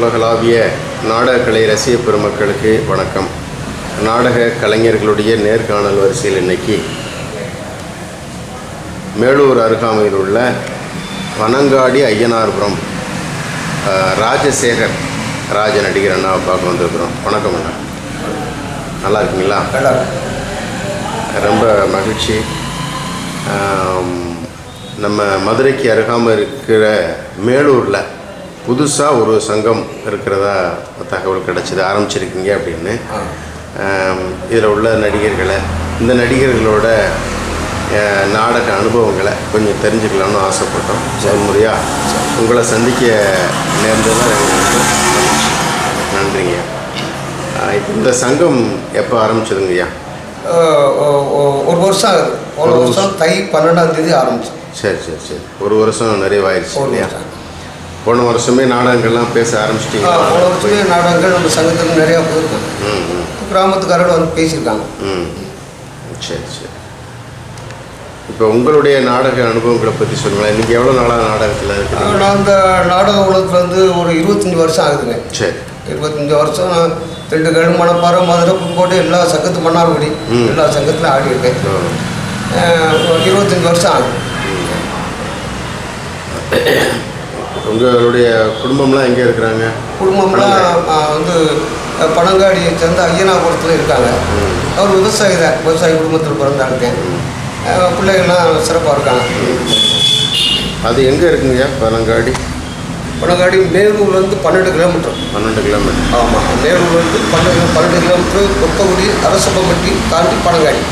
உலகளாவிய நாடகக்கலை ரசிக பெருமக்களுக்கு வணக்கம். நாடக கலைஞர்களுடைய நேர்காணல் வரிசையில் இன்னைக்கு மேலூர் அருகாமையில் உள்ள பனங்காடி ஐயனார்புரம் ராஜசேகர் ராஜ நடிகர் அண்ணாவை பார்க்க வந்திருக்கிறோம். வணக்கம் அண்ணா. நல்லா இருக்கீங்களா? ரொம்ப மகிழ்ச்சி. நம்ம மதுரைக்கு அருகாமல் இருக்கிற மேலூரில் புதுசாக ஒரு சங்கம் இருக்கிறதா தகவல் கிடச்சிது ஆரம்பிச்சிருக்கீங்க அப்படின்னு. இதில் உள்ள நடிகர்களை இந்த நடிகர்களோட நாடக அனுபவங்களை கொஞ்சம் தெரிஞ்சுக்கலாம்னு ஆசைப்பட்டோம். செயல்முறையாக உங்களை சந்திக்க மகிழ்ச்சி நன்றிங்க. இந்த சங்கம் எப்போ ஆரம்பிச்சதுங்கய்யா ஒரு வருஷம் ஆகுது. ஒரு வருஷம் தை பன்னெண்டாம் தேதி ஆரம்பிச்சோம். சரி சரி சரி. ஒரு வருஷம் நிறைவாயிருச்சு இல்லையா. போன வருஷமே நாடகங்கள்லாம் பேச ஆ, ஆரம்பிச்சிட்டிங்களா போன வருஷமே நாடகங்கள் நம்ம சங்கத்தில் நிறையா போயிருக்காங்க ம் ம். கிராமத்துக்காரர்கள் வந்து பேசியிருக்காங்க. ம் சரி சரி. இப்போ உங்களுடைய நாடக அனுபவங்களை பற்றி சொல்லுங்களேன். நீங்கள் எவ்வளோ நாளாக நாடகத்தில் நான் இந்த நாடக உலகத்தில் வந்து ஒரு இருபத்தஞ்சி வருஷம் ஆகுதுங்க. சரி. இருபத்தஞ்சி வருஷம் நான் திண்டுக்கல் மணப்பாறை மதுரை புதுக்கோட்டை எல்லா சங்கத்து மன்னார்குடி. எல்லா சங்கத்திலும் ஆடி இருக்கேன் இருபத்தஞ்சி வருஷம் ஆகுது. உங்களுடைய குடும்பம்லாம் எங்கே இருக்கிறாங்க? குடும்பம்லாம் வந்து ஆ, பனங்காடியை சேர்ந்த ஐயனாபுரத்தில் இருக்காங்க. அவர் விவசாயி தான். விவசாய குடும்பத்தில் பிறந்தாங்க ஆ, பிள்ளைகள்லாம் சிறப்பாக இருக்காங்க. அது எங்கே இருக்குங்கய்யா பனங்காடி? பனங்காடி மேலூர்லேருந்து பன்னெண்டு கிலோமீட்டர். பன்னெண்டு கிலோமீட்டர். ஆமாம் மேலூர்லேருந்து பன்னெண்டு பன்னெண்டு கிலோமீட்டர் கொத்தகுடி அரசப்பம்பட்டி தாண்டி பனங்காடி.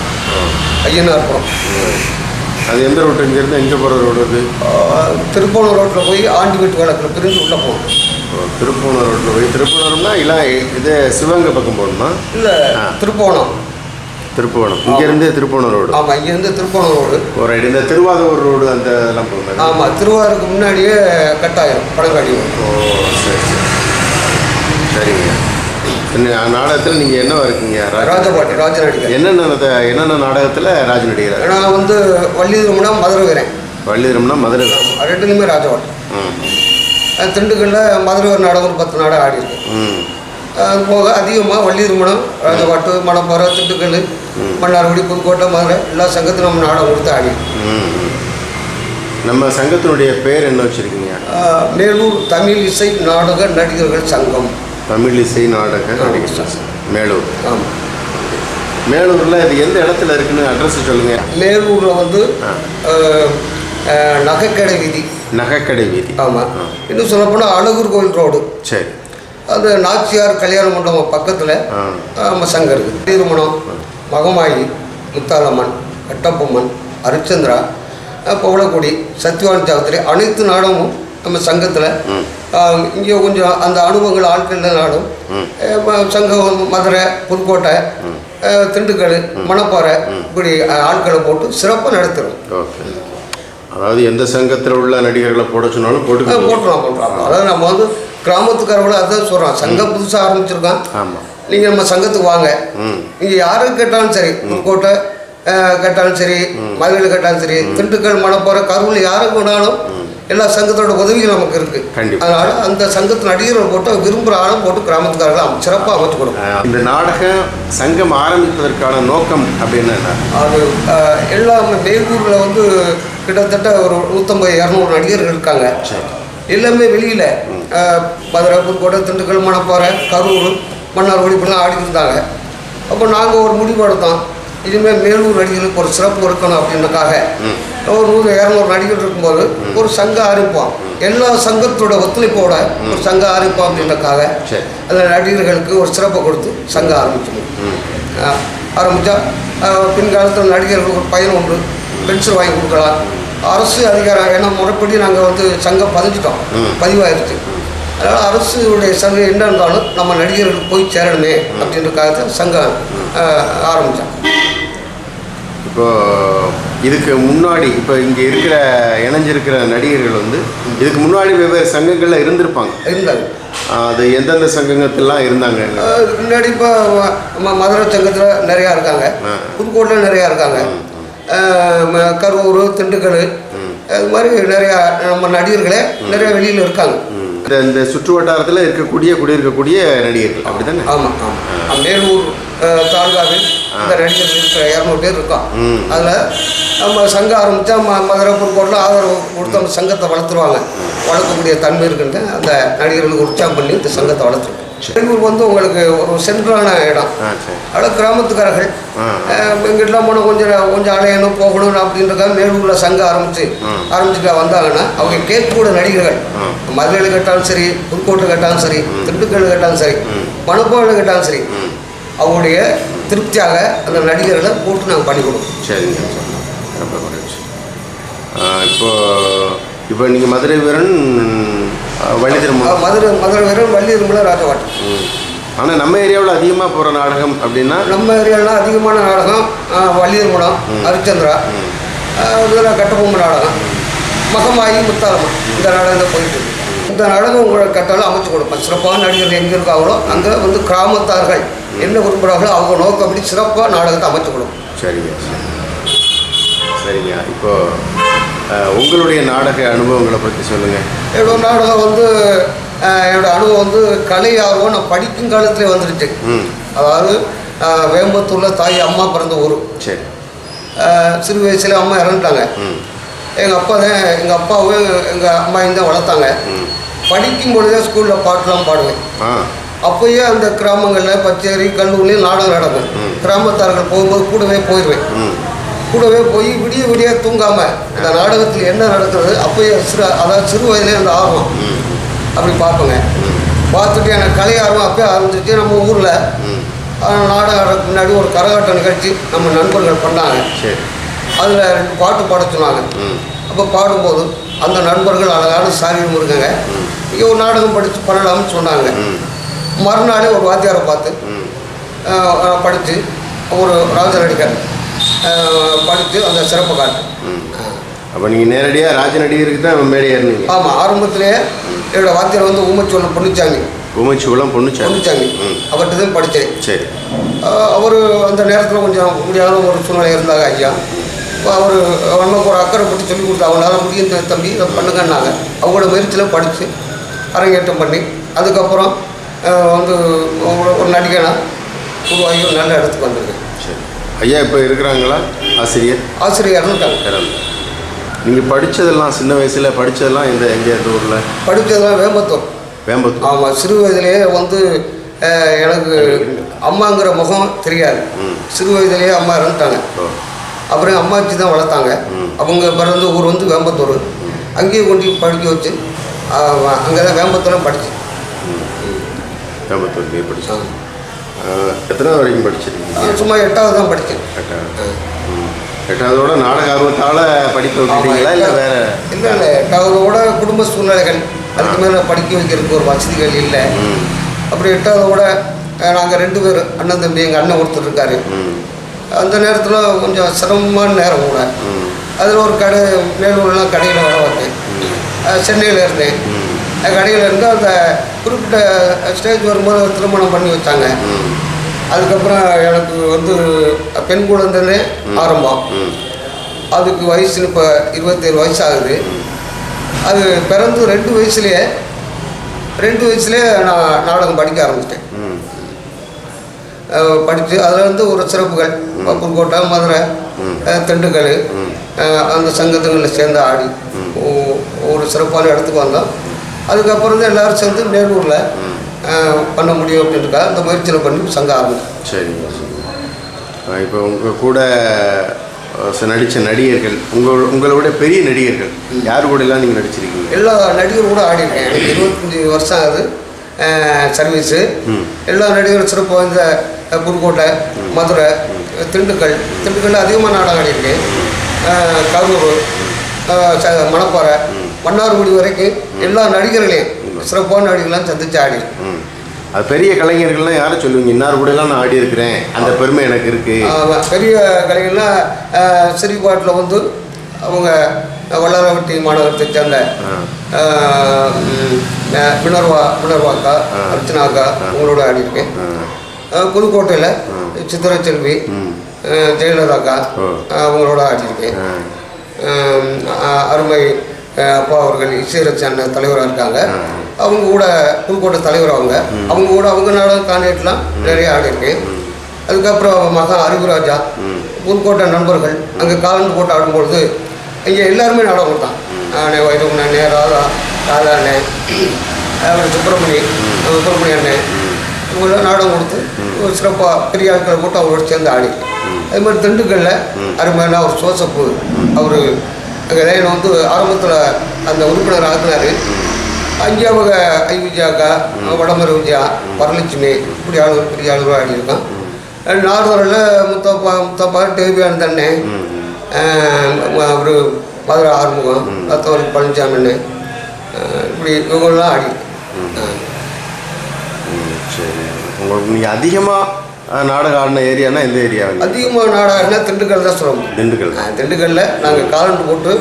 ஐயனார்புரம். அது எந்த ரோட்டு இங்கேருந்து எங்கே போகிற ரோடு அது? ஆ, திருப்போணம் ரோட்டில் போய் ஆண்டி வீட்டு வழக்கில் பிரிஞ்சு உள்ளே போகணும். ஓ, திருப்பூணம் ரோட்டில் போய் திருப்பூணம்னா இல்லை இது சிவகங்கை பக்கம் போகணுமா? இல்லை. திருப்போணம். திருப்புவனம் இங்கேருந்து திருப்பூணம் ரோடு ஆமாம் இங்கேருந்து திருப்போணம் ரோடு ஒரு ஐடி இந்த திருவாதூர் ரோடு அந்த இதெல்லாம் போகுது ஆமாம் திருவாரூருக்கு முன்னாடியே கட்டாயம் பனங்காடி வரும் ஓ சரி சரி. சரிங்க. நாடகத்தில் நீங்கள் என்னவா இருக்கீங்க? ராஜ- ராஜபாட்டி ராஜ நடிகர் என்னென்ன என்னென்ன நாடகத்தில் ராஜ நடிகர் நான் வந்து வள்ளிதுமனா மதுரை வீரன். வள்ளிதரம்னா மதுரை. ரெண்டுலையுமே ராஜபாட்டி. திண்டுக்கல்லில் மதுரை ஒரு நாடகம் ஒரு பத்து நாடகம் ஆடி இருக்கேன் ம் அது போக அதிகமாக வள்ளி திருமணம் ராஜபாட்டு மணப்பாறை திண்டுக்கல் மன்னார்குடி புதுக்கோட்டை மதுரை எல்லா சங்கத்திலும் நம்ம நாடகம் கொடுத்து ஆடி. நம்ம சங்கத்தினுடைய பேர் என்ன வச்சுருக்கீங்க? மேலூர் தமிழ் இசை நாடக நடிகர்கள் சங்கம். தமிழ் இசை நாடக. மேலூர். ஆமாம் மேலூரில் இது எந்த இடத்துல இருக்குன்னு அட்ரஸ் சொல்லுங்கள் மேலூரில் வந்து நகைக்கடை வீதி. நகைக்கடை வீதி. ஆமாம். இன்னும் சொல்லப்போனால் அழகூர் கோயில் ரோடு. சரி. அது நாச்சியார் கல்யாண மண்டபம் பக்கத்தில் நம்ம சங்கம் இருக்குது திருமணம். மகமாயி முத்தாலம்மன் கட்டப்பொம்மன் ஹரிச்சந்திரா பவளக்குடி சத்யவான் சாவித்திரி அனைத்து நாடகமும் நம்ம சங்கத்தில் இங்கே கொஞ்சம் அந்த அனுபவங்கள் ஆட்கள் நாடும் சங்கம் மதுரை புதுக்கோட்டை திண்டுக்கல் மணப்பாறை இப்படி ஆட்களை போட்டு சிறப்பாக நடத்துகிறோம் அதாவது எந்த சங்கத்தில் உள்ள நடிகர்களை போட சொன்னாலும் போட்டு போட்டுலாம் போட்டுலாம் அதாவது நம்ம வந்து கிராமத்துக்காரங்கள அதான் சொல்கிறோம் சங்கம் புதுசாக ஆரம்பிச்சிருக்கோம் ஆமாம் நீங்கள் நம்ம சங்கத்துக்கு வாங்க. நீங்கள் யாரு கேட்டாலும் சரி புதுக்கோட்டை கேட்டாலும் சரி மதுரையில் கேட்டாலும் சரி திண்டுக்கல் மணப்பாறை கரூர் யாரை வேணாலும் எல்லா சங்கத்தோட உதவிகள் நமக்கு இருக்கு. அதனால அந்த சங்கத்து நடிகர்கள் போட்டு விரும்புகிற ஆளும் போட்டு கிராமத்துக்காரர்கள் அம- சிறப்பா அமைச்சு கொடுக்கும். இந்த நாடக சங்கம் ஆரம்பிப்பதற்கான நோக்கம் அப்படின்னு அது எல்லாம் மேலூரில் வந்து கிட்டத்தட்ட ஒரு நூற்றம்பது இரநூறு நடிகர்கள் இருக்காங்க. எல்லாமே வெளியில். மதுரை புதுக்கோட்டை திண்டுக்கல் மணப்பாறை கரூர் மன்னார்குடி இப்படிலாம் ஆடிட்டு இருந்தாங்க. அப்போ நாங்கள் ஒரு முடிவு எடுத்தோம். இனிமேல் மேலூர் நடிகர்களுக்கு ஒரு சிறப்பு இருக்கணும் அப்படின்றக்காக ம் ஒரு நூறு இரநூறு நடிகர் இருக்கும்போது ஒரு சங்கம் ஆரம்பிப்போம் எல்லா சங்கத்தோட ஒத்துழைப்போட ஒரு சங்கம் ஆரம்பிப்போம் அப்படின்றக்காக அந்த நடிகர்களுக்கு ஒரு சிறப்பை கொடுத்து சங்கம் ஆரம்பிச்சோம். ஆரம்பித்தா பின்காலத்தில் நடிகர்களுக்கு ஒரு பயன் உண்டு. பென்சில் வாங்கி கொடுக்கலாம். அரசு அதிகாரம் ஏன்னா முறைப்படி நாங்கள் வந்து சங்கம் பதிஞ்சிட்டோம். பதிவாயிருச்சு. அதனால் அரசுடைய சங்கம் என்ன இருந்தாலும் நம்ம நடிகர்களுக்கு போய் சேரணுமே அப்படின்றக்காக தான் சங்கம் ஆரம்பித்தோம் இப்போ இதுக்கு முன்னாடி இப்போ இங்கே இருக்கிற இணைஞ்சிருக்கிற நடிகர்கள் வந்து இதுக்கு முன்னாடி வெவ்வேறு சங்கங்களில் இருந்திருப்பாங்க. இருந்தாங்க. அது எந்தெந்த சங்கங்கத்திலாம் இருந்தாங்க? முன்னாடி இப்போ மதுரை சங்கத்தில் நிறையா இருக்காங்க. ஆ. புதுக்கோட்டையில் நிறையா இருக்காங்க. கரூர் திண்டுக்கல் அது மாதிரி நிறையா நம்ம நடிகர்களே நிறைய வெளியில் இருக்காங்க. இந்த இந்த சுற்று வட்டாரத்தில் இருக்கக்கூடிய குடியிருக்கக்கூடிய நடிகர்கள். அப்படிதானே? ஆமாம் ஆமாம் மேலூர் தாலுகாவில் இந்த இருக்கிற இரநூறு பேர் இருக்கோம். அதில் நம்ம சங்கம் ஆரம்பித்தா ம மதுரை புதுக்கோட்டில் ஆதரவு கொடுத்து அந்த சங்கத்தை வளர்த்துருவாங்க வளர்க்கக்கூடிய தன்மை இருக்குன்ட்டு அந்த நடிகர்களுக்கு உற்சாகம் பண்ணி இந்த சங்கத்தை வளர்த்துருக்கோம் மேலூர் வந்து உங்களுக்கு ஒரு சென்ட்ரலான இடம் அதாவது கிராமத்துக்காரர்கள். எங்கிட்டலாம் போனால் கொஞ்சம் கொஞ்சம் அலையணும் போகணும் அப்படின்றக்காக மேலூரில் சங்கம் ஆரம்பித்து. ஆரம்பிச்சுட்டு வந்தாங்கன்னா அவங்க கேட்கக்கூட நடிகர்கள். மதுரையில் கேட்டாலும் சரி புதுக்கோட்டை கேட்டாலும் சரி திண்டுக்கல் கேட்டாலும் சரி. மணப்பாவில் கேட்டாலும் சரி அவங்களுடைய திருப்தியாக அந்த நடிகர்களை போட்டு நாங்கள் பண்ணி கொடுப்போம். சரிங்க சரி. ரொம்ப மகிழ்ச்சி. ஆ, இப்போ இப்போ நீங்கள் மதுரை வீரன் வள்ளி திருமணம். மதுரை மதுரை வீரன் வள்ளி இருமல ராஜவாட்டம் ஆனால் நம்ம ஏரியாவில் அதிகமாக போகிற நாடகம் அப்படின்னா? நம்ம ஏரியாவில் அதிகமான நாடகம் வள்ளி திருமணம் ஹரிச்சந்திரா இதில் கட்டபொம்மு நாடகம் மகமாயி முத்தாரம்மன் இந்த நாடகம் தான் போயிட்டு இருக்கு. இந்த நாடகம் உங்களை கட்டாலும் அமைச்சு கொடுப்பேன். சிறப்பான நடிகர்கள் எங்கே இருக்காங்களோ அங்கே வந்து கிராமத்தார்கள் என்ன விரும்புகிறாங்களோ அவங்க நோக்கப்படி சிறப்பாக நாடகத்தை அமைச்சு கொடுப்போம் சரிங்க சரி. சரிங்க இப்போ ஆ, உங்களுடைய நாடக அனுபவங்களை பற்றி சொல்லுங்கள் என்னோட நாடகம் வந்து ஆஹ், என்னோட அனுபவம் வந்து கலை ஆர்வம் நான் படிக்கும் காலத்திலே வந்துடுச்சு. ம். அதாவது வேம்பத்தூரில் தாய் அம்மா பிறந்த ஊர். சரி. சிறு வயசுல அம்மா இறந்துட்டாங்க. எங்கள் அப்பா தான் எங்கள் அப்பாவும் எங்கள் அம்மாயும் தான் வளர்த்தாங்க. படிக்கும் பொழுதே ஸ்கூலில் பாட்டுலாம் பாடுவேன். ஆ. அப்போயே அந்த கிராமங்களில் பச்சேரி கல்லூரிலையும் நாடகம் நடக்கும். கிராமத்தார்கள் போகும்போது கூடவே போயிடுவேன் கூடவே போய் விடிய விடிய தூங்காமல் இந்த நாடகத்தில் என்ன நடக்கிறது அப்போயே சிறு அதாவது சிறு வயதிலே அந்த ஆர்வம். அப்படி பார்ப்பேங்க. பார்த்துட்டு எனக்கு கலை ஆர்வம் அப்பயே ஆரம்பிச்சிச்சு. நம்ம ஊரில் நாடகம் முன்னாடி ஒரு கரகாட்ட நிகழ்ச்சி நம்ம நண்பர்கள் பண்ணாங்க. சரி. அதில் ரெண்டு பாட்டு பாட சொன்னாங்க. அப்போ பாடும்போது அந்த நண்பர்கள் அழகான சாரியம் இருக்காங்க இங்கே ஒரு நாடகம் படித்து பண்ணலாம்னு சொன்னாங்க. மறுநாளே ஒரு வாத்தியாரை பார்த்து படித்து ஒரு ராஜ நடிகர் படித்து அந்த சிறப்பு காட்டு. அப்போ நீங்கள் நேரடியாக ராஜ நடிகருக்கு தான் மேடை ஏறினீங்க. ஆமாம் ஆரம்பத்திலேயே என்னோட வாத்தியார் வந்து ஊமச்சோளம் பொன்னிச்சாமி. உமைச்சுகுளம் பொண்ணுச்சாமி பொன்னிச்சாமி. ம். அவர்கிட்ட தான் படித்தேன். சரி. அவர் அந்த நேரத்தில் கொஞ்சம் முடியாத ஒரு சூழ்நிலை இருந்தாங்க ஐயா. அவர் நமக்கு ஒரு அக்கறை பற்றி சொல்லி கொடுத்தா அவங்களால முடியும் தம்பி இதை பண்ணுங்கன்னாங்க. அவங்களோட முயற்சியில் படித்து அரங்கேற்றம் பண்ணி அதுக்கப்புறம் வந்து ஒரு ஒரு நடிகனா உருவாகி ஒரு நல்ல இடத்துக்கு வந்திருக்கேன் சரி. ஐயா இப்போ இருக்கிறாங்களா? ஆசிரியர்? ஆசிரியர் இறந்து நீங்கள் படித்ததெல்லாம் சின்ன வயசில் படித்ததெல்லாம் இந்த எங்கே இந்த ஊரில்? படித்ததெல்லாம் வேம்பத்தூர். வேம்பத்தூர். ஆமாம் சிறு வயதிலேயே வந்து எனக்கு அம்மாங்கிற முகம் தெரியாது. சிறு வயதிலேயே அம்மா இறந்துட்டாங்க ஓ. அப்புறம் அம்மாச்சி தான் வளர்த்தாங்க. அவங்க பிறந்த ஊர் வந்து வேம்பத்தூர். அங்கேயே கொண்டு படிக்க வச்சு அங்கே தான் வேம்பத்தூரம் படித்தேன் வேம்பத்தூர் நீ படித்தோம் எத்தனாவது வரைக்கும் படிச்சிருக்கீங்க? சும்மா எட்டாவது தான் படித்தேன் எட்டாவது. எட்டாவதோட நாடக ஆர்வத்தால் படிக்க விட்டுட்டீங்களா இல்லை வேற? இல்லை இல்லை எட்டாவதோட குடும்ப சூழ்நிலைகள் அதுக்கு மேலே படிக்க வைக்கிறதுக்கு ஒரு வசதிகள் இல்லை. ம். அப்புறம் எட்டாவதோட நாங்கள் ரெண்டு பேர் அண்ணன் தம்பி எங்கள் அண்ணன் ஒருத்தர் இருக்கார். அந்த நேரத்தில் கொஞ்சம் சிரமமான நேரம் கூட. அதில் ஒரு கடை மேலூர்லாம் கடையில் பார்த்தேன் அஹ் சென்னையில் இருந்தேன் கடையில் இருந்து அந்த குறிப்பிட்ட ஸ்டேஜ் வரும்போது திருமணம் பண்ணி வச்சாங்க. அதுக்கப்புறம் எனக்கு வந்து பெண் குழந்தைலே ஆரம்பம். அதுக்கு வயசு இப்போ இருபத்தேழு வயசு ஆகுது அது பிறந்து ரெண்டு வயசுலேயே ரெண்டு வயசுலேயே நான் நாடகம் படிக்க ஆரம்பிச்சிட்டேன். படித்து அதில் வந்து ஒரு சிறப்புகள். புதுக்கோட்டை மதுரை திண்டுக்கல் அந்த சங்கத்துங்களில் சேர்ந்து ஆடி ஒரு சிறப்பான இடத்துக்கு வந்தோம். அதுக்கப்புறம் தான் எல்லோரும் சேர்ந்து மேலூரில் பண்ண முடியும் அப்படின்றக்கா அந்த முயற்சியில் பண்ணி சங்கம் ஆரம்பிச்சேன் சரிங்க இப்போ உங்கள் கூட நடித்த நடிகர்கள் உங்கள் உங்களோட பெரிய நடிகர்கள் யார் கூடலாம் நீங்கள் நடிச்சிருக்கீங்க? எல்லா நடிகரும் கூட ஆடிருக்கேன் எனக்கு இருபத்தஞ்சி வருஷம் ஆகுது சர்வீஸு. எல்லா நடிகரும் சிறப்பு வாய்ந்த அஹ், புதுக்கோட்டை மதுரை திண்டுக்கல் திண்டுக்கல்ல அதிகமாக நாடகம் ஆடியிருக்கேன். கரூர் மணப்பாறை மன்னார்குடி வரைக்கும் எல்லா நடிகர்களையும் சிறப்பான நடிகர்களாம் சந்திச்சு ஆடி. அது பெரிய கலைஞர்கள்லாம் யாரை சொல்லுவீங்க? இன்னார் கூடலாம் நான் ஆடி இருக்கிறேன் அந்த பெருமை எனக்கு இருக்குது பெரிய கலைஞர்லாம் சிறிபாட்டில் வந்து அவங்க வல்லாரவட்டி மாநகரத்தை சேர்ந்த மினர்வாக்கா ஆ. அர்ச்சனாக்கா உங்களோட ஆடியிருக்கேன். ஆ. அஹ், புதுக்கோட்டையில் சித்திரச்செல்வி ஜெயலலிதாக்கா அவங்களோட ஆடியிருக்கேன். அருமை அப்பா அவர்கள் இசைரட்சி அண்ணன் தலைவராக இருக்காங்க. அவங்க கூட புதுக்கோட்டை தலைவர் அவங்க. அவங்க கூட அவங்க நாடகம் கான்டாக்ட்லாம் நிறைய ஆடிருக்கேன் அதுக்கப்புறம் மகா அறிவுராஜா புதுக்கோட்டை நண்பர்கள். அங்கே காலந்து போட்டு ஆடும்பொழுது இங்கே எல்லாருமே நாடகம் கொடுத்தான் அண்ணே வைரவன் அண்ணே ராதா ராதா அண்ணே அப்புறம் சுப்பிரமணி சுப்பிரமணிய அண்ணே. இவங்களாம் நாடகம் கொடுத்து ஒரு சிறப்பாக பெரிய ஆட்களை போட்டு அவங்களோட சேர்ந்து ஆடி. அது மாதிரி திண்டுக்கல்ல அருமையான ஒரு சோசப்பு அவர் அங்கே லைன் வந்து ஆரம்பத்தில் அந்த உறுப்பினர் ஆக்குனார். அங்கே அவங்க ஐ விஜயாக்கா வடமர விஜயா வரலட்சுமி இப்படி ஆளுநர் பெரிய ஆளுநர் ஆடி இருக்கான் நார்தரில் முத்தப்பா முத்தப்பா டேபியான் தண்ணே. ஒரு மதுரை ஆறுமுகம் ரத்தவரி பழனிசாமின்னு இப்படி இவங்களாம் ஆடி. சரி. உங்களுக்கு நீங்கள் அதிகமாக நாடகம் ஆடின ஏரியானா எந்த ஏரியா அதிகமாக நாடாகனா திண்டுக்கல் தான் சொல்லணும் திண்டுக்கல். திண்டுக்கல்ல நாங்கள் காலண்டு போட்டு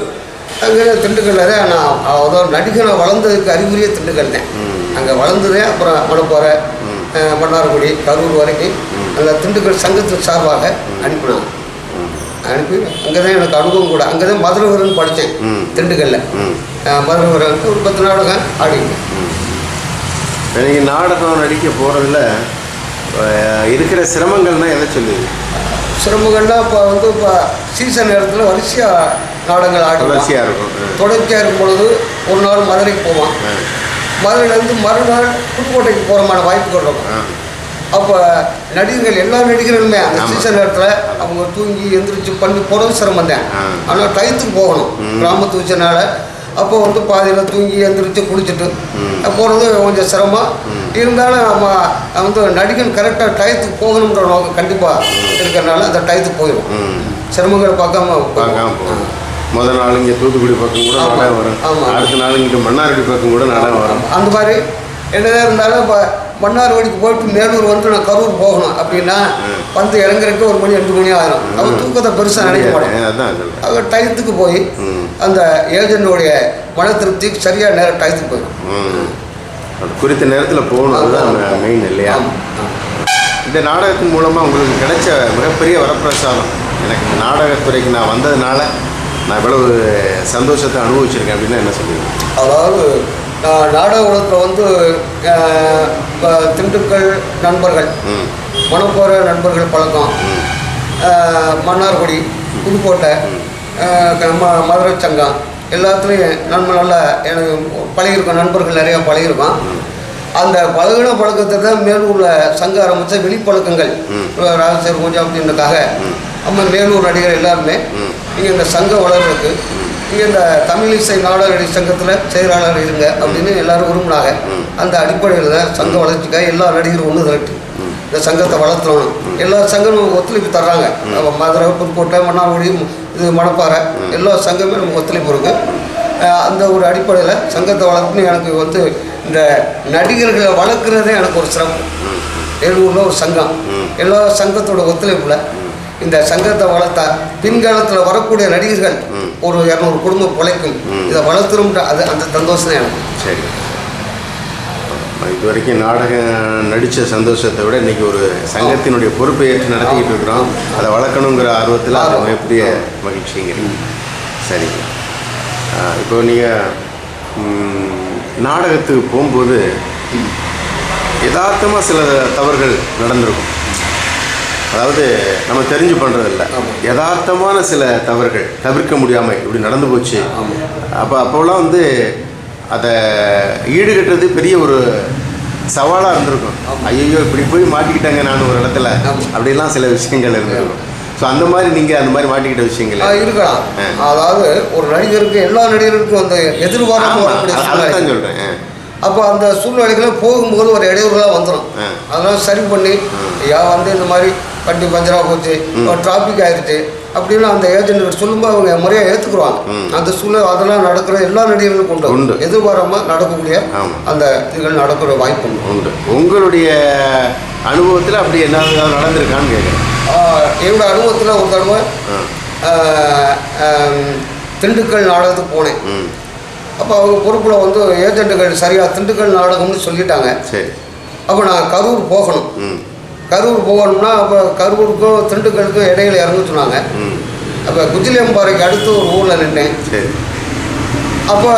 அங்கே திண்டுக்கல்ல தான் நான் அதாவது நடிகனை வளர்ந்ததுக்கு அறிகுறியே திண்டுக்கல் தான். அங்கே வளர்ந்ததே அப்புறம் மணப்பாறை மன்னார்குடி கரூர் வரைக்கும் அந்த திண்டுக்கல் சங்கத்தின் சார்பாக அனுப்பினாங்க. அனுப்பி அங்கே தான் எனக்கு அனுபவம் கூட. அங்கே தான் மதுரவரன் படித்தேன் ம். திண்டுக்கல்ல. ம். மதுரவரனுக்கு ஒரு பத்து நாடகம் ஆடிங்க நீங்கள் நாடகம் நடிக்க போகிறதுல இருக்கிற சிரமங்கள்னா எதை சொல்லுது சிரமங்கள்லாம் இப்போ வந்து இப்போ சீசன் நேரத்தில் வரிசையாக நாடகங்கள் ஆடுவோம் தொடர்ச்சியாக இருக்கும். தொடர்ச்சியாக இருக்கும் பொழுது ஒரு நாள் மதுரைக்கு போவான் ஆ. மதுரையிலேருந்து மறுநாள் புதுக்கோட்டைக்கு போகிறமான வாய்ப்புகள் இருக்கும். அப்போ நடிகர்கள் எல்லா நடிகர்களுமே அந்த. சீசன் நேரத்தில் அவங்க தூங்கி எந்திரிச்சு பண்ணி போகிறது சிரமம் தான். ஆனால் டயத்துக்கு போகணும். கிராமத்து வச்சனால அப்போ வந்து பாதியில் தூங்கி எந்திரிச்சு குளிச்சுட்டு. போகிறது கொஞ்சம் சிரமம். இருந்தாலும் நம்ம வந்து நடிகன் கரெக்டாக டயத்துக்கு போகணுன்ற நோக்கம் கண்டிப்பாக இருக்கிறனால அந்த டயத்துக்கு போயிடும் சிரமங்களை பார்க்காம பார்க்காம முதல் நாள் இங்கே தூத்துக்குடி பக்கம் கூட. நாடகம் வரும். அடுத்த நாள் இங்கே மன்னார்குடி பக்கம் கூட நாடகம் வரும். அந்த மாதிரி என்னதான் இருந்தாலும் இப்போ மன்னார்குடிக்கு போயிட்டு மேலூர் வந்து நான் கரூர் போகணும் அப்படின்னா வந்து இறங்குறதுக்கு ஒரு மணி ரெண்டு மணி ஆகும் அவர் தூக்கத்தை பெருசாக நினைக்க மாட்டேன். அவர் டயத்துக்கு போய். அந்த ஏஜென்டோடைய மன திருப்திக்கு சரியாக நேரம் டயத்துக்கு போயிடும். குறித்த நேரத்தில் போகணும். அதுதான் மெயின் இல்லையா. இந்த நாடகத்தின் மூலமாக உங்களுக்கு கிடைச்ச மிகப்பெரிய வரப்பிரசாதம். எனக்கு இந்த நாடகத்துறைக்கு நான் வந்ததுனால நான் இவ்வளவு சந்தோஷத்தை அனுபவிச்சிருக்கேன் அப்படின்னா என்ன சொல்லுவீங்க அதாவது நாடக உலகத்தில் வந்து திண்டுக்கல் நண்பர்கள் ம். மணப்போற நண்பர்கள் பழக்கம். மன்னார்குடி புதுக்கோட்டை நம்ம மதுரை சங்கம். எல்லாத்துலேயும் நம்ம நல்லா எனக்கு பழகிருக்கோம் நண்பர்கள் நிறையா பழகிருக்கோம் அந்த பழகின பழக்கத்தை தான் மேலூரில் சங்கம் ஆரம்பித்த வெளிப்பழக்கங்கள் ம். ராஜசேர் பூஜா அப்படின்றதுக்காக நம்ம மேலூர் நடிகர் எல்லாருமே. இங்கே இந்த சங்கம் வளர்றதுக்கு இங்கே இந்த தமிழ் இசை நாடக நடி சங்கத்தில் செயலாளர் இருங்க அப்படின்னு எல்லாரும் விரும்பினாங்க. அந்த அடிப்படையில் தான் சங்க வளர்ச்சிக்காக எல்லா நடிகரும் ஒன்று திரட்டு. இந்த சங்கத்தை வளர்த்தணும். எல்லா சங்கமும் ஒத்துழைப்பு தர்றாங்க. நம்ம மதுரை புதுக்கோட்டை மன்னார்குடி இது மணப்பாறை எல்லா சங்கமே நமக்கு ஒத்துழைப்பு இருக்கு. அஹ் அந்த ஒரு அடிப்படையில் சங்கத்தை வளர்க்கணும் எனக்கு வந்து இந்த நடிகர்களை வளர்க்குறதே எனக்கு ஒரு சிரமம். வேலூரில் ஒரு சங்கம். எல்லா சங்கத்தோட ஒத்துழைப்பில் இந்த சங்கத்தை வளர்த்தா பின்காலத்தில் வரக்கூடிய நடிகர்கள் ஒரு இரநூறு குடும்பம் பிழைக்கும். இதை வளர்த்துரும்ன்ற அது அந்த சந்தோஷம் எனக்கு. சரி. இது வரைக்கும் நாடகம் நடித்த சந்தோஷத்தை விட இன்னைக்கு ஒரு சங்கத்தினுடைய பொறுப்பை ஏற்று நடத்திக்கிட்டு இருக்கிறோம். அதை வளர்க்கணுங்கிற ஆர்வத்தில் அது மிகப்பெரிய மகிழ்ச்சிங்கிறீங்க சரி. இப்போ நீங்கள் நாடகத்துக்கு போகும்போது யதார்த்தமாக சில தவறுகள் நடந்திருக்கும். அதாவது நம்ம தெரிஞ்சு பண்ணுறதில்ல. யதார்த்தமான சில தவறுகள் தவிர்க்க முடியாமல் இப்படி நடந்து போச்சு. அப்போ அப்போல்லாம் வந்து அதை ஈடுகட்டுறது பெரிய ஒரு சவாலாக இருந்திருக்கும். ஐயோ இப்படி போய் மாட்டிக்கிட்டாங்க நான் ஒரு இடத்துல. அப்படிலாம் சில விஷயங்கள் இருந்திருக்கும். ஸோ அந்த மாதிரி நீங்கள் அந்த மாதிரி மாட்டிக்கிட்ட விஷயங்கள் இருக்கலாம். அதாவது ஒரு நடிகருக்கு எல்லா நடிகருக்கும் அந்த சூழ்நிலை. சொல்கிறேன் அப்போ அந்த சூழ்நிலைகளை போகும்போது ஒரு இடையூறுலாம் வந்துடும். அதெல்லாம் சரி பண்ணி ஐயா வந்து இந்த மாதிரி வண்டி பஞ்சராக போச்சு டிராஃபிக் ஆயிடுச்சு. அப்படின்னு அந்த ஏஜென்ட் சொல்லும்போது அவங்க முறையாக ஏற்றுக்குருவாங்க அந்த சூழ்நிலை அதெல்லாம் நடக்கிற எல்லா நடிகர்களுக்கும் உண்டு. உண்டு. எதிர்பாராம நடக்கக்கூடிய. அந்த இதுகள் நடக்கிற வாய்ப்பு உண்டு. உங்களுடைய அனுபவத்தில் அப்படி என்ன நடந்திருக்கான்னு கேட்குறேன் என்னோட அனுபவத்தில் ஒரு தடவை திண்டுக்கல் நாடகத்துக்கு போனேன். அப்போ அவங்க பொறுப்பில் வந்து ஏஜென்ட்டுகள் சரியாக திண்டுக்கல் நாடகம்னு சொல்லிட்டாங்க. சரி. அப்போ நான் கரூர் போகணும். கரூர் போகணும்னா அப்போ கரூருக்கும் திண்டுக்கலுக்கும் இடையில இறங்க சொன்னாங்க. அப்போ குஜிலியம்பாறைக்கு அடுத்து ஒரு ஊரில் நின்றேன் சரி. அப்போ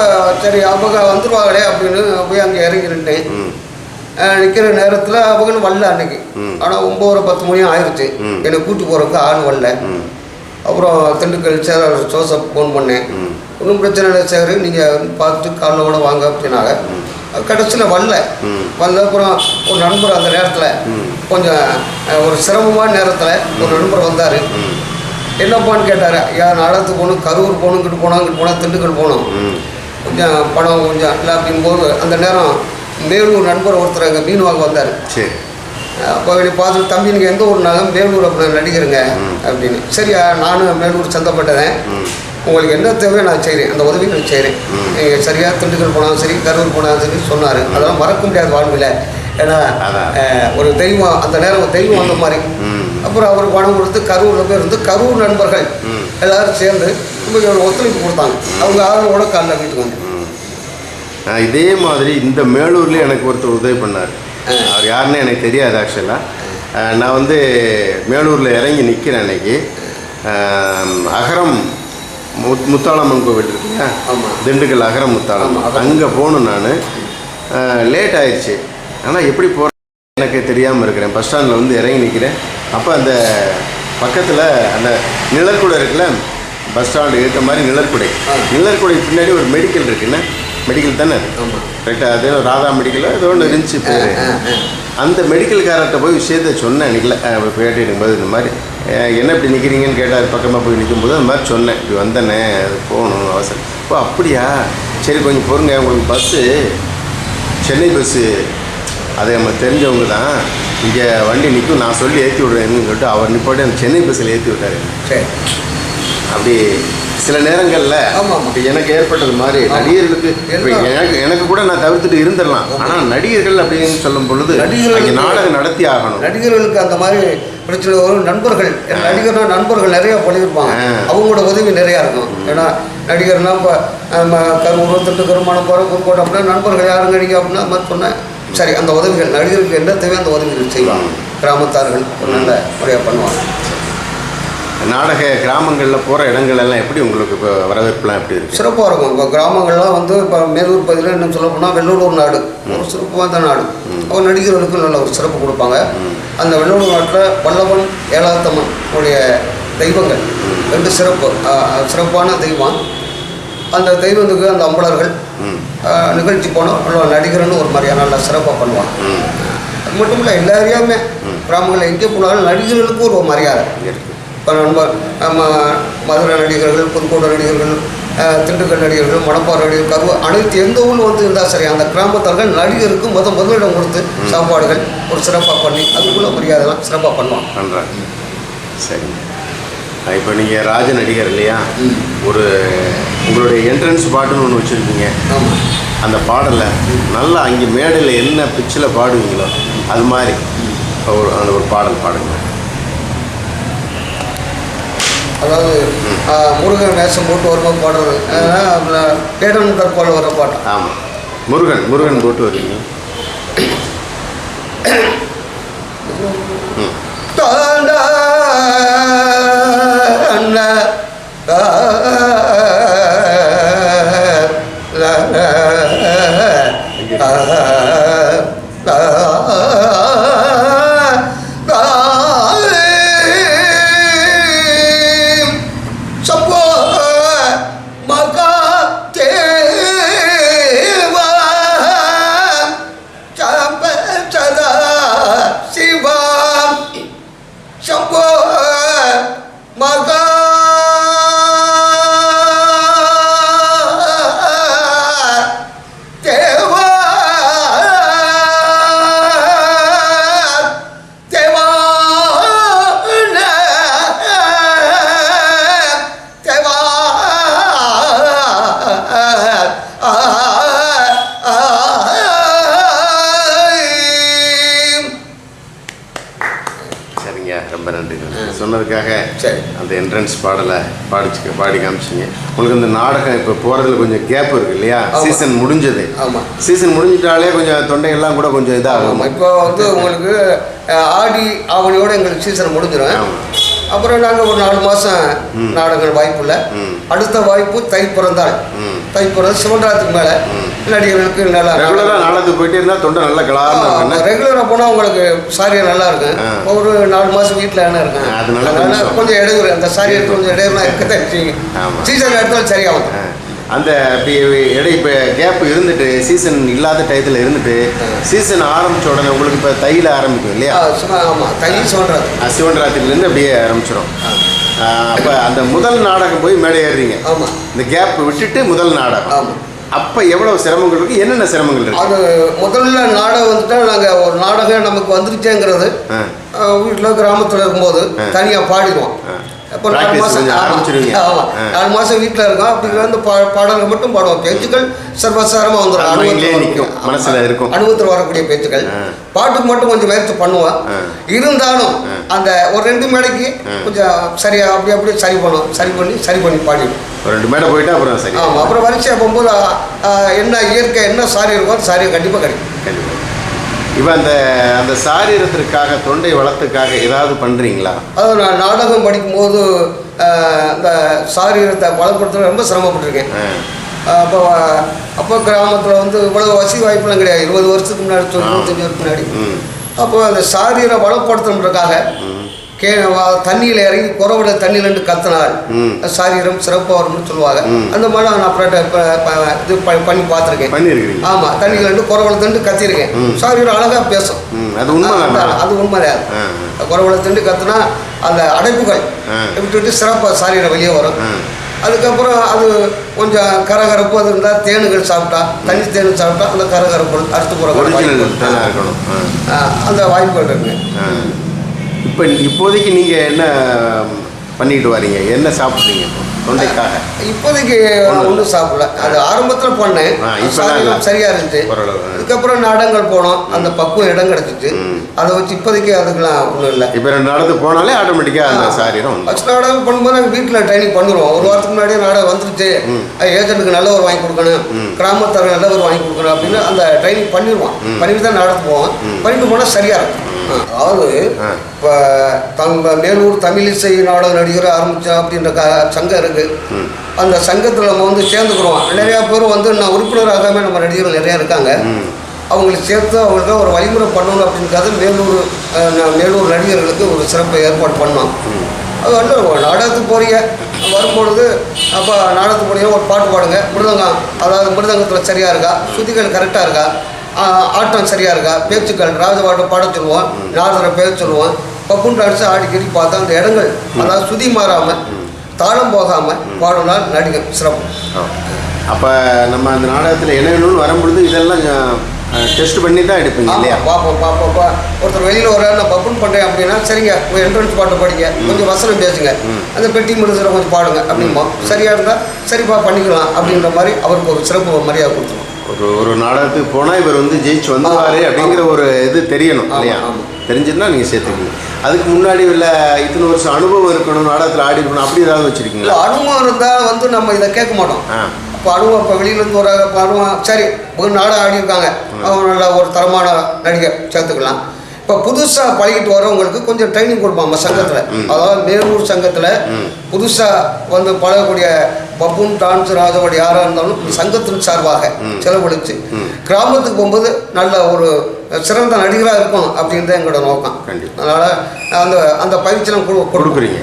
சரி அவங்க வந்துடுவாங்களே அப்படின்னு போய் அங்கே இறங்கி நின்றேன் நிற்கிற நேரத்தில் அவங்களும் வரல அன்னைக்கு. ஆனால் ஒம்பது பத்து மணி ஆயிடுச்சு. என்னை கூட்டி போகிறதுக்கு ஆள் வரல. அப்புறம் திண்டுக்கல் சேலர் ஜோசப் ஃபோன் பண்ணேன். ஒன்றும் பிரச்சனை இல்லை சார். நீங்கள் பார்த்துட்டு காலைல கூட வாங்க அப்படின்னாங்க. கடைசியில் வரல. வந்த அப்புறம் ஒரு நண்பர் அந்த நேரத்தில். கொஞ்சம் ஒரு சிரமமான நேரத்தில் ஒரு நண்பர் வந்தார். என்னப்பான்னு கேட்டார் ஏன் நாடகத்துக்கு போகணும் கரூர் போகணும் இங்கிட்டு போனோம் இங்கிட்டு போனால் திண்டுக்கல் போகணும். கொஞ்சம் பணம் கொஞ்சம் இல்லை அப்படிங்கும்போது அந்த நேரம் மேலூர் நண்பர் ஒருத்தர் அங்கே மீன் வாங்க வந்தார். சரி. அப்போ வெளியே பார்த்துட்டு தம்பி நீங்கள் எந்த ஊர்னாங்க மேலூர் அப்படி நடிகருங்க. அப்படின்னு. சரியா நானும் மேலூர் சந்தப்பட்டதேன். உங்களுக்கு என்ன தேவையோ நான் செய்கிறேன் அந்த உதவி நான் செய்கிறேன் நீங்கள் சரியாக திண்டுக்கல் போனாலும் சரி கரூர் போனாலும் சரி சொன்னார். அதெல்லாம் மறக்க முடியாது வாழ்வில். ஏன்னா ஒரு தெய்வம் அந்த நேரம் தெய்வம் அந்த மாதிரி. அப்புறம் அவர் பணம் கொடுத்து கரூரில் போய் இருந்து கரூர் நண்பர்கள். எல்லாரும் சேர்ந்து கொஞ்சம் ஒத்துழைப்பு கொடுத்தாங்க. அவங்க ஆதரவோட காலைல வீட்டுக்கு வந்து இதே மாதிரி இந்த மேலூர்லேயே எனக்கு ஒருத்தர் உதவி பண்ணார். அவர் யாருன்னு எனக்கு தெரியாது ஆக்சுவலாக நான் வந்து மேலூரில் இறங்கி நிற்கிறேன் அன்னைக்கு. அகரம் முத் முத்தாளம்மன் கோவில் இருக்குங்க. திண்டுக்கல் அகரம் முத்தாளம். ஆமா, அகரம். அங்கே போகணும் நான். லேட் ஆயிடுச்சு. ஆனால் எப்படி போகிறேன் எனக்கு தெரியாமல் இருக்கிறேன். பஸ் ஸ்டாண்டில் வந்து இறங்கி நிற்கிறேன் அப்போ அந்த பக்கத்தில் அந்த நிழற்குடை இருக்குல்ல? பஸ் ஸ்டாண்டு இருக்க மாதிரி நிழற்குடை. நிழற்குடை பின்னாடி ஒரு மெடிக்கல் இருக்குண்ணே மெடிக்கல் தானே? ஆமாம் கரெக்டாக அது ராதா மெடிக்கலோ ஏதோ ஒன்று இருந்துச்சு பேர் அந்த மெடிக்கல்காரர்கிட்ட போய் விஷயத்த சொன்னேன். நிக்கல. பேட்டி எடுக்கும்போது இந்த மாதிரி என்ன இப்படி நிற்கிறீங்கன்னு கேட்டார் பக்கமாக போய் நிற்கும்போது அந்த மாதிரி சொன்னேன். இப்படி வந்தேனே அது போகணும் அவசரம். ஓ அப்படியா? சரி கொஞ்சம் பொறுங்க. உங்களுக்கு பஸ்ஸு சென்னை பஸ்ஸு அது நம்ம தெரிஞ்சவங்க தான். இங்கே வண்டி நிற்கும் நான் சொல்லி ஏற்றி விடுறேன்னு சொல்லிட்டு அவர் நிப்பாட்டி அந்த சென்னை பஸ்ஸில் ஏற்றி விட்டாரு. சரி. அப்படி சில நேரங்களில். இப்ப எனக்கு ஏற்பட்டது மாதிரி. நடிகர்களுக்கு. எனக்கு எனக்கு கூட நான் தவிர்த்துட்டு இருந்துடலாம். ஆனால் நடிகர்கள் அப்படின்னு சொல்லும் பொழுது அங்கே நாடகம் நடத்தி ஆகணும். நடிகர்களுக்கு அந்த மாதிரி பிரச்சனை வரும். நண்பர்கள் நடிகர்னா நண்பர்கள் நிறைய பண்ணியிருப்பாங்க. அவங்களோட உதவி நிறையா இருக்கும். ஏன்னா நடிகர்னா இப்போ கருவூர் திண்டுக்கல் மணப்பாறை புதுக்கோட்டை அப்படின்னா நண்பர்கள் யாரும் நடிகை அப்படின்னா அது மாதிரி சொன்னேன் சரி அந்த உதவிகள் நடிகருக்கு என்ன தேவையோ அந்த உதவிகள் செய்வாங்க. கிராமத்தார்கள் நல்ல முறையாக பண்ணுவாங்க. நாடக கிராமங்களில் போகிற இடங்கள் எல்லாம் எப்படி உங்களுக்கு இப்போ வரவேற்புலாம் எப்படி இருக்கு? சிறப்பாக இருக்கும். இப்போ கிராமங்கள்லாம் வந்து இப்போ மேலூர் பகுதியில் இன்னும் சொல்ல போனால் வெள்ளூர் நாடு. ஒரு சிறப்பு வாய்ந்த நாடு. அவங்க நடிகர்களுக்கு நல்ல ஒரு சிறப்பு கொடுப்பாங்க. அந்த வெள்ளூர் நாட்டில் பல்லவன் ஏலாத்தம்மன் உடைய தெய்வங்கள் ரெண்டு சிறப்பு. சிறப்பான தெய்வம். அந்த தெய்வத்துக்கு அந்த அம்பலர்கள் நிகழ்ச்சி போனால் நல்ல நடிகர்னு ஒரு மாதிரியான நல்லா சிறப்பாக பண்ணுவாங்க. ம். அது மட்டும் இல்லை எல்லா ஏரியாவுமே. கிராமங்களில் எங்கே போனாலும் நடிகர்களுக்கு ஒரு மரியாதை இப்போ நம்ம மதுரை நடிகர்கள் புதுக்கோட்டை நடிகர்கள் திண்டுக்கல் நடிகர்கள் மணப்பாறை நடிகர்கள் கருவ அனைத்து எந்த ஊரில் வந்து இருந்தால் சரி அந்த கிராமத்தார்கள் நடிகருக்கு முத முதலிடம் கொடுத்து சாப்பாடுகள் ஒரு சிறப்பாக பண்ணி அதுக்குள்ள மரியாதைலாம் சிறப்பாக பண்ணுவாங்க. பண்ணுறாங்க சரிங்க. இப்போ நீங்கள் ராஜ நடிகர் இல்லையா. ஒரு உங்களுடைய என்ட்ரன்ஸ் பாட்டுன்னு ஒன்று வச்சுருக்கீங்க. ஆமாம் அந்த பாடலை நல்லா அங்கே மேடையில் என்ன பிச்சில் பாடுவீங்களோ அது மாதிரி ஒரு அந்த ஒரு பாடல் பாடுங்க. அதாவது முருகன் வேஷம் போட்டு வரும்போது பாடுறது பேடன் கற்பால் வர பாட்டு? ஆமாம் முருகன் முருகன் போட்டு வருவீங்க. ம். என்ட்ரன்ஸ் பாடலை பாடிச்சு பாடி காமிச்சிங்க. உங்களுக்கு இந்த நாடகம் இப்போ போகிறதுல கொஞ்சம் கேப் இருக்கு இல்லையா. சீசன் முடிஞ்சது. ஆமாம் சீசன் முடிஞ்சிட்டாலே கொஞ்சம் தொண்டையெல்லாம் கூட கொஞ்சம் இதாகும். இப்போ வந்து உங்களுக்கு ஆடி ஆவணியோட எங்களுக்கு சீசன் முடிஞ்சிடும் அப்புறம் நாங்கள் ஒரு நாலு மாதம் நாடகங்கள் வாய்ப்பு இல்லை. அடுத்த வாய்ப்பு தை பிறந்தாள். தை பிறந்த சிவன்ராத்துக்கு மேலே. நடிகர்களுக்கு நல்லா ரெகுலரா நாடகத்துக்கு போயிட்டே இருந்தா தொண்டை நல்லா இருக்குண்ணே. ரெகுலராக போனால் உங்களுக்கு சாரியா நல்லா இருக்கும். ஒரு நாலு மாதம் வீட்டில் என்ன இருக்கும். அதனால கொஞ்சம் இடையூறு அந்த சாரி எடுத்து கொஞ்சம் இடையூறுலாம் இருக்கதான் செய்யும் ஆமா. சீசன் எடுத்தாலும் சரியாகும். அந்த அப்படி இடை இப்போ கேப் இருந்துட்டு சீசன் இல்லாத டயத்தில் இருந்துட்டு சீசன் ஆரம்பிச்ச உடனே உங்களுக்கு இப்போ தையில ஆரம்பிக்கும் இல்லையா? ஆமாம் தை சொல்கிறது ஆ, சிவன் ராத்திரிலேருந்து அப்படியே ஆரம்பிச்சிடும் அப்போ அந்த முதல் நாடகம் போய் மேடை ஏறுறீங்க. ஆமாம் இந்த கேப் விட்டுட்டு முதல் நாடகம். ஆமாம் அப்போ எவ்வளவு சிரமங்கள் இருக்கு என்னென்ன சிரமங்கள் இருக்கு அது முதல்ல நாடகம் வந்துட்டா நாங்கள் ஒரு நாடகம் நமக்கு வந்துருச்சேங்கிறது வீட்டில் கிராமத்தில் இருக்கும்போது. தனியாக பாடிடுவோம். இப்போ நாலு மாதம். ஆமாம். நாலு மாதம் வீட்டில் இருக்கோம் அப்படி வந்து பா பாடல்கள் மட்டும் பாடுவோம் பேச்சுக்கள் சர்வசாரமாக வந்துடும் அனுபவத்தில் மனசுல. இருக்கும். அனுபவத்தில் வரக்கூடிய பேச்சுக்கள். பாட்டுக்கு மட்டும் கொஞ்சம் முயற்சி பண்ணுவோம். இருந்தாலும். அந்த ஒரு ரெண்டு மேடைக்கு. கொஞ்சம் சரியா அப்படி அப்படியே சரி பண்ணுவோம் சரி பண்ணி சரி பண்ணி பாடிடுவோம் ஒரு ரெண்டு மேடை போயிட்டா அப்புறம் சரி ஆமாம் அப்புறம் வரிசையாக போகும்போது என்ன இயற்கை என்ன சாரி இருக்கோ அந்த சாரியை கண்டிப்பாக கிடைக்கும் கண்டிப்பா இப்போ அந்த அந்த சாரீரத்திற்காக தொண்டை வளத்துக்காக ஏதாவது பண்றீங்களா? அதாவது நான் நாடகம் படிக்கும்போது இந்த சாரீரத்தை பலப்படுத்த ரொம்ப சிரமப்பட்டிருக்கேன். அப்போ அப்போ கிராமத்தில் வந்து இவ்வளோ வசதி வாய்ப்புலாம் கிடையாது. இருபது வருஷத்துக்கு முன்னாடி இருபத்தஞ்சு வருஷத்துக்கு முன்னாடி. அப்போ அந்த சாரீரை பலப்படுத்தணுன்றக்காக கே தண்ணியில் இறங்கி குறவுல தண்ணியில் நின்று கத்தினால் ம். சாரீரம் சிறப்பாக வரும்னு சொல்லுவாங்க. அந்த மாதிரி நான் அப்புறம் இது பண்ணி பார்த்துருக்கேன். பண்ணியிருக்கிறீங்க. ஆமாம் தண்ணியில் நின்று குறவுல தண்டு கத்திருக்கேன். சாரீரம் அழகாக பேசும். அது உண்மை அது- உண்மைதான் குறவுல தண்டு கத்துனா அந்த அடைப்புகள் ஆ. விட்டுட்டு சிறப்பாக சாரீரம் வெளியே வரும். அதுக்கப்புறம் அது கொஞ்சம் கரகரப்பு அது இருந்தால் தேனுகள் சாப்பிட்டா தனி தேனு சாப்பிட்டா அந்த கரகரப்பு அறுத்து போகிற ஆ. அந்த வாய்ப்புகள் இருக்குங்க ஆ. இப்போ இப்போதைக்கு நீங்கள் என்ன பண்ணிட்டு வரீங்க? என்ன சாப்பிட்றீங்க இப்போ? தொண்டைக்காக. இப்போதைக்கு ஒன்றும் சாப்பிடல. அது ஆரம்பத்தில் பண்ணேன். ஆ, இப்ப சாரீரம் நல்லா. சரியா இருந்துச்சு. அதுக்கப்புறம் நாடகங்கள் போனோம். அந்த பக்குவம் இடம் கிடச்சிச்சு. அதை வச்சு இப்போதைக்கு அதுக்கெல்லாம் ஒன்றும் இல்லை. இப்போ ரெண்டு நாடகத்துக்கு போனாலே ஆட்டோமேட்டிக்காக அந்த சாரீரம் ஃபஸ்ட் நாடகம் பண்ணும்போது நாங்கள் வீட்டில் ட்ரைனிங் பண்ணுறோம் ஒரு வாரத்துக்கு முன்னாடியே நாடகம் வந்துருச்சு. ஏஜென்ட்டுக்கு நல்ல ஒரு வாங்கி கொடுக்கணும். கிராமத்தார் நல்ல ஒரு வாங்கி கொடுக்கணும் அப்படின்னு அந்த ட்ரைனிங் பண்ணிடுவோம். பண்ணிட்டு தான் நாடகம் போவோம். பண்ணிட்டு போனால் சரியாக இருக்கும். அதாவது. இப்போ தங்க மேலூர் தமிழிசை நாடக நடிகர் ஆரம்பித்தோம் அப்படின்ற க சங்கம் இருக்குது. அந்த சங்கத்தில் நம்ம வந்து சேர்ந்துக்கிறோம். நிறையா பேர் வந்து நான் உறுப்பினராகாம நம்ம நடிகர்கள் நிறையா இருக்காங்க. ம். அவங்களை சேர்த்து அவங்களுக்கு ஒரு வழிமுறை பண்ணணும் அப்படின்றத மேலூர் மேலூர் நடிகர்களுக்கு ஒரு சிறப்பு ஏற்பாடு பண்ணோம். அது வந்து நாடகத்துக்கு போறீங்க. வரும்பொழுது அப்போ நாடகத்துக்கு போறீங்க ஒரு பாட்டு பாடுங்க. மிருதங்கம் அதாவது மிருதங்கத்தில் சரியாக இருக்கா? சுத்திகள் கரெக்டாக இருக்கா? ஆட்டம் சரியாக இருக்கா? பேச்சுக்கள் ராஜபாட்டம் பாட சொல்லுவோம் நாரதரை பேச சொல்லுவோம். பப்புண்டு அடிச்சு ஆடி கிடி பார்த்தா அந்த இடங்கள் அதாவது சுதி மாறாமல் தாளம் போகாமல் பாடினால் நடிகர் சிறப்பு அப்போ நம்ம அந்த நாடகத்தில் என்ன வேணும்னு வரும்பொழுது இதெல்லாம் டெஸ்ட் பண்ணி தான் எடுப்பீங்க இல்லையா? பார்ப்போம் பார்ப்போம் பா ஒருத்தர் வெளியில் ஒரு நான் பப்புன் பண்ணுறேன் அப்படின்னா சரிங்க ஒரு என்ட்ரன்ஸ் பாட்டு படிங்க கொஞ்சம் வசனம் பேசுங்க. அந்த பெட்டி முடிச்சுல கொஞ்சம் பாடுங்க அப்படிம்போம். சரியாக இருந்தால் சரிப்பா பண்ணிக்கலாம் அப்படின்ற மாதிரி அவருக்கு ஒரு சிறப்பு மரியாதை கொடுத்துருவோம் ஒரு ஒரு நாடகத்துக்கு போனால் இவர் வந்து ஜெயிச்சு வந்துவாரு அப்படிங்கிற ஒரு இது தெரியணும் இல்லையா. தெரிஞ்சிருந்தா நீங்கள் சேர்த்துக்கீங்க. அதுக்கு முன்னாடி உள்ள இத்தனை வருஷம் அனுபவம் இருக்கணும் நாடகத்தில் ஆடி இருக்கணும் அப்படி ஏதாவது வச்சுருக்கீங்களா? அனுபவம் இருந்தால் வந்து நம்ம இதை கேட்க மாட்டோம். ஆ. அப்போ அனுபவம் இப்போ வெளியிலேருந்து இப்போ அனுபவம் சரி ஒரு நாடகம் ஆடியிருக்காங்க. அவங்க நல்ல ஒரு தரமான நடிகர் சேர்த்துக்கலாம். இப்போ புதுசாக பழகிட்டு வரவங்களுக்கு கொஞ்சம் ட்ரைனிங் கொடுப்போம் நம்ம சங்கத்தில் அதாவது மேலூர் சங்கத்தில் புதுசாக வந்து பழகக்கூடிய பப்புன் டான்ஸ் ராஜவாடி யாராக இருந்தாலும் சங்கத்தின் சார்பாக செலவழித்து கிராமத்துக்கு போகும்போது நல்ல ஒரு சிறந்த நடிகராக இருக்கணும் அப்படின்றது எங்களோட நோக்கம். அதனால் அந்த அந்த பயிற்சியெல்லாம் கொடு கொடுக்குறீங்க.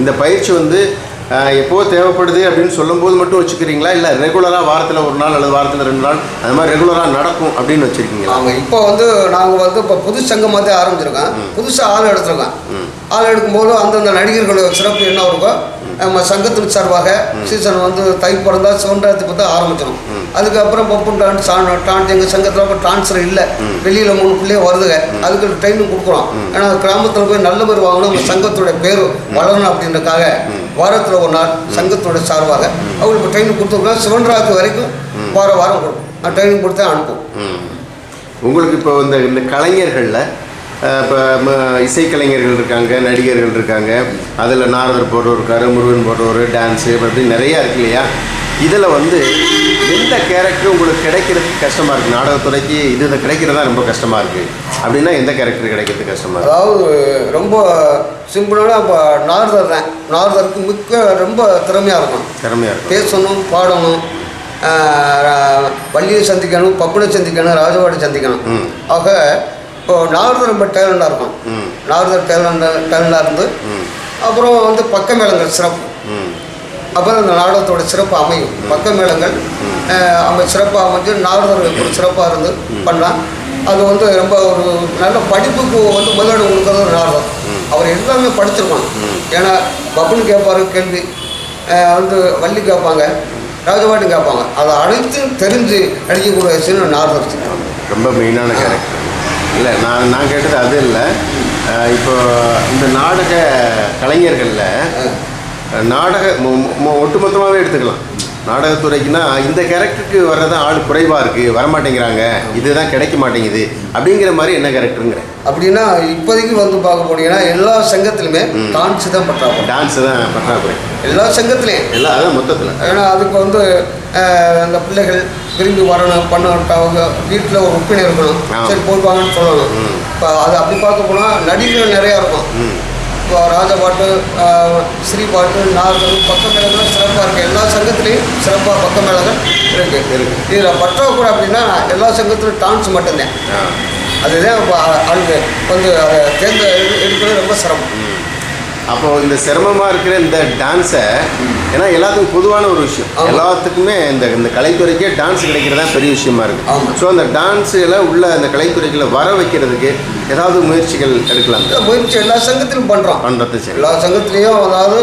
இந்த பயிற்சி வந்து ஆ, எப்போ தேவைப்படுது அப்படின்னு சொல்லும்போது மட்டும் வச்சுக்கிறீங்களா? இல்லை ரெகுலராக வாரத்தில் ஒரு நாள் அல்லது வாரத்தில் ரெண்டு நாள் அது மாதிரி ரெகுலராக நடக்கும் அப்படின்னு வச்சுருக்கீங்களா? அவங்க இப்போ வந்து நாங்கள் வந்து இப்போ புது சங்கமாக தான் ஆரம்பிச்சிருக்கோம். புதுசாக ஆள் எடுத்திருக்கோம். ஆள் எடுக்கும்போது அந்தந்த நடிகர்களோட சிறப்பு என்ன இருக்கோ நம்ம சங்கத்தின் சார்பாக சீசன் வந்து தை பிறந்தா சிவன்ராத்திரி பற்றி ஆரம்பிச்சிடும் அதுக்கப்புறம் பப்புன் டான்ஸ் டான்ஸ் எங்கள் சங்கத்தில் இப்போ டான்ஸர் இல்லை. வெளியில் மூணு பிள்ளையே வருதுங்க. அதுக்கு ட்ரைனிங் கொடுக்குறோம். ஏன்னா கிராமத்தில் போய் நல்ல பேர் வாங்கணும். நம்ம சங்கத்தோட பேர் வளரணும் அப்படின்றக்காக வாரத்தில் ஒரு நாள் சங்கத்தோட சார்பாக அவங்களுக்கு ட்ரைனிங் கொடுத்துருக்கோம். சிவன்ராத்திரி வரைக்கும் வார வாரம் கொடுப்போம். ட்ரைனிங் கொடுத்தா அனுப்புவோம். உங்களுக்கு இப்போ இந்த இந்த கலைஞர்களில் இப்போ இசைக்கலைஞர்கள் இருக்காங்க நடிகர்கள் இருக்காங்க. அதில் நாரதர் போடுறவர் முருகன் போடுறவர் டான்ஸு அப்படி நிறையா இருக்கு இல்லையா? இதில் வந்து எந்த கேரக்டர் உங்களுக்கு கிடைக்கிறதுக்கு கஷ்டமாக இருக்குது நாடகத்துறைக்கு இது இது கிடைக்கிறதா ரொம்ப கஷ்டமாக இருக்குது அப்படின்னா எந்த கேரக்டர் கிடைக்கிறது கஷ்டமாக இருக்குது அதாவது ரொம்ப சிம்பிளான இப்போ நாரதர் தான். நாரதருக்கு மிக்க ரொம்ப திறமையாக இருக்கும் திறமையாக இருக்கும் பேசணும் பாடணும் வள்ளியை சந்திக்கணும் பப்புனை சந்திக்கணும் ராஜவாடி சந்திக்கணும். ஆக இப்போ நாரதர் ரொம்ப டேலண்டாக இருக்கும். நாரதர் டேலண்டாக டேலண்டாக இருந்து அப்புறம் வந்து பக்க மேளங்கள் சிறப்பு. அப்புறம் அந்த நாடகத்தோட சிறப்பு அமையும். பக்க மேளங்கள் அமை சிறப்பாக அமைஞ்சு நாரதர் ஒரு சிறப்பாக இருந்து பண்ணலாம். அது வந்து ரொம்ப ஒரு நல்ல படிப்புக்கு வந்து முதலிடம் கொடுக்கறது ஒரு நாரதர் அவர் எல்லாமே படிச்சிருக்கணும் ஏன்னா பப்புன்னு கேட்பாரு கேள்வி. வந்து வள்ளி கேட்பாங்க ராஜபாட்டி கேட்பாங்க அதை அனைத்தும் தெரிஞ்சு அடிக்கக்கூடிய சின்ன நாரதர் சின்ன ரொம்ப மெயினான கேரக்டர். இல்லை நான் நான் கேட்டது அது இல்லை. இப்போ இந்த நாடக கலைஞர்களில் நாடக ஒட்டுமொத்தமாகவே எடுத்துக்கலாம். நாடகத்துறைக்குன்னா இந்த கேரக்டருக்கு வர்றதான் ஆள் குறைவாக இருக்குது வரமாட்டேங்கிறாங்க இதுதான் கிடைக்க மாட்டேங்குது அப்படிங்கிற மாதிரி என்ன கேரக்டருங்கிற அப்படின்னா இப்போதைக்கு வந்து பார்க்க போனீங்கன்னா எல்லா சங்கத்திலுமே டான்ஸ் தான் பற்றாக்குறை. டான்ஸு தான் பற்றாக்குறை. எல்லா சங்கத்திலையும். எல்லாம் அதான் மொத்தத்தில். ஏன்னா அதுக்கு வந்து அந்த பிள்ளைகள் விரும்பி வரணும் பண்ணணும் அவங்க வீட்டில் ஒரு உப்பினை இருக்கணும். சரி போய்ப்பாங்கன்னு சொல்லணும். இப்போ அது அப்படி பார்க்க போனால் நடிகர்கள் நிறையா இருக்கும். இப்போ ராஜபாட்டு அஹ், ஸ்ரீ பாட்டு நாகர்கள் பக்க மேளங்கள் சிறப்பாக இருக்குது எல்லா சங்கத்துலேயும் சிறப்பாக பக்க மேளங்கள் இருக்குது இருக்கு. இதில் பற்றாக்குறை அப்படின்னா எல்லா சங்கத்திலும் டான்ஸ் மட்டும்தான். அதுதான் இப்போ ஆளுங்க வந்து அதை தேர்ந்த எடு- எடுக்கிறது ரொம்ப சிரமம். அப்போ இந்த சிரமமாக இருக்கிற இந்த டான்ஸை ஏன்னா எல்லாத்துக்கும் பொதுவான ஒரு விஷயம். எல்லாத்துக்குமே இந்த இந்த கலைத்துறைக்கே டான்ஸ் கிடைக்கிறதா பெரிய விஷயமா ஆமா. இருக்கு ஸோ அந்த டான்ஸுகளை உள்ள அந்த கலைத்துறைகளை வர வைக்கிறதுக்கு ஏதாவது முயற்சிகள் எடுக்கலாம். முயற்சி எல்லா சங்கத்திலும் பண்ணுறோம் பண்ணுறது எல்லா சங்கத்துலேயும் அதாவது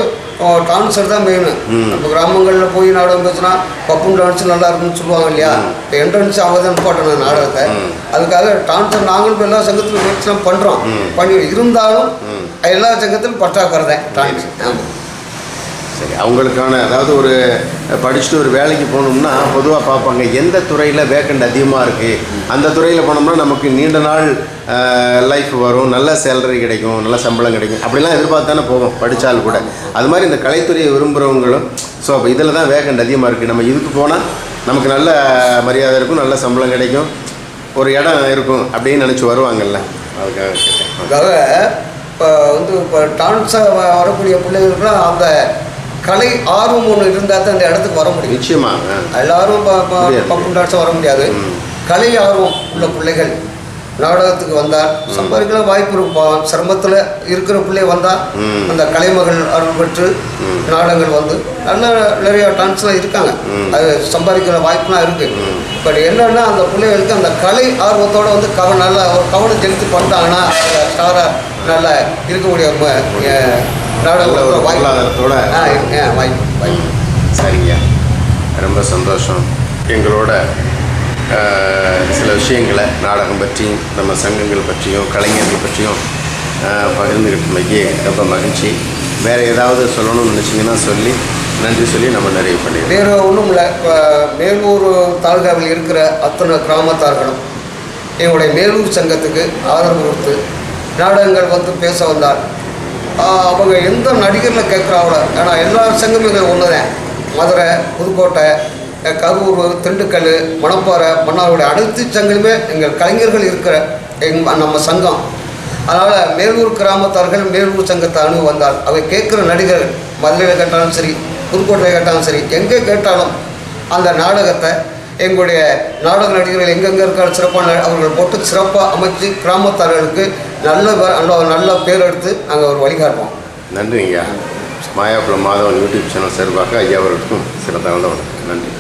டான்ஸர் தான் மெயின் ம். இப்போ கிராமங்களில் போய் நாடகம் பேசுனா பப்புன் டான்ஸ் நல்லா இருக்குன்னு சொல்லுவாங்க இல்லையா இப்போ என்ட்ரன்ஸ் அவங்க தான் போட்டணும் நாடகத்தை. அதுக்காக டான்ஸர் நாங்களும் எல்லா சங்கத்திலும் முயற்சிலாம் பண்ணுறோம். பண்ணி இருந்தாலும். எல்லா சங்கத்திலும் பற்றாக்குறை தான் டான்ஸ் ஆமாம் சரி அவங்களுக்கான அதாவது ஒரு படிச்சுட்டு ஒரு வேலைக்கு போகணும்னா பொதுவாக பார்ப்பாங்க எந்த துறையில் வேக்கண்ட் அதிகமாக இருக்குது அந்த துறையில் போனோம்னா நமக்கு நீண்ட நாள் லைஃப் வரும் நல்ல சேலரி கிடைக்கும் நல்ல சம்பளம் கிடைக்கும். அப்படிலாம் எதிர்பார்த்து தானே போவோம் படித்தாலும் கூட. அது மாதிரி இந்த கலைத்துறையை விரும்புகிறவங்களும் ஸோ அப்போ இதில் தான் வேக்கண்ட் அதிகமாக இருக்குது நம்ம இதுக்கு போனால் நமக்கு நல்ல மரியாதை இருக்கும் நல்ல சம்பளம் கிடைக்கும் ஒரு இடம் இருக்கும் அப்படின்னு நினச்சி வருவாங்கல்ல. அதுக்காக கேட்டேன். இப்போ வந்து இப்போ டான்ஸாக வரக்கூடிய பிள்ளைகளுக்குலாம் அந்த கலை ஆர்வம் ஒன்று இருந்தால் தான் அந்த இடத்துக்கு வர முடியும் நிச்சயமாக எல்லாரும். பப்பு டான்ஸாக வர முடியாது. கலை ஆர்வம் உள்ள பிள்ளைகள் நாடகத்துக்கு வந்தால் சம்பாதிக்கலாம் வாய்ப்பு இருக்கும் சிரமத்தில் இருக்கிற பிள்ளை வந்தால். அந்த கலைமகள் அருள் பெற்று. நாடகங்கள் வந்து நல்ல நிறைய டான்ஸ்லாம் இருக்காங்க. அது சம்பாதிக்கிற வாய்ப்புலாம் இருக்குது. பட் என்னன்னா அந்த பிள்ளைகளுக்கு அந்த கலை ஆர்வத்தோட வந்து கவ நல்லா ஒரு கவனம் செலுத்தி பண்ணிட்டாங்கன்னா அந்த ஸ்டாராக நல்லா இருக்கக்கூடிய நாடகத்தோட வாய்ப்பு. ஆ வாய்ப்பு வாய்ப்பு. சரிங்க. ரொம்ப சந்தோஷம். எங்களோட சில விஷயங்களை நாடகம் பற்றியும் நம்ம சங்கங்கள் பற்றியும் கலைஞர்கள் பற்றியும் பகிர்ந்துக்கிட்டமைக்கு ரொம்ப மகிழ்ச்சி. வேறு ஏதாவது சொல்லணும்னு நினச்சிங்கன்னா சொல்லி நன்றி சொல்லி நம்ம நிறைவு பண்ணிடுறோம். வேறு ஒன்றும் இல்லை. இப்போ மேலூர் தாலுகாவில் இருக்கிற அத்தனை கிராமத்தார்களும் எங்களுடைய மேலூர் சங்கத்துக்கு ஆதரவு கொடுத்து நாடகங்கள் வந்து பேச வந்தால் அவங்க எந்த நடிகரில் கேட்குறாங்களோ ஏன்னா எல்லா சங்கமும் ஒன்று தான் மதுரை புதுக்கோட்டை கரூர் திண்டுக்கல் மணப்பாறை மன்னார்குடி அனைத்து சங்கமுமே எங்கள் கலைஞர்கள் இருக்கிற எங் நம்ம சங்கம். அதனால் மேலூர் கிராமத்தார்கள் மேலூர் சங்கத்தை அணு வந்தால் அவை கேட்குற நடிகர்கள் மதுரையில் கேட்டாலும் சரி புதுக்கோட்டையில் கேட்டாலும் சரி எங்கே கேட்டாலும் அந்த நாடகத்தை எங்களுடைய நாடக நடிகர்கள் எங்கெங்கே இருக்கிற சிறப்பான அவர்கள் போட்டு சிறப்பாக அமைச்சு கிராமத்தார்களுக்கு நல்ல நல்ல நல்ல பேர் எடுத்து நாங்கள் ஒரு வழிகாட்டுவோம். நன்றிங்க மாயாபுரம் மாதவன் யூடியூப் சேனல் சார்பாக ஐயா அவர்களுக்கும் சிறந்த நல்ல நன்றி.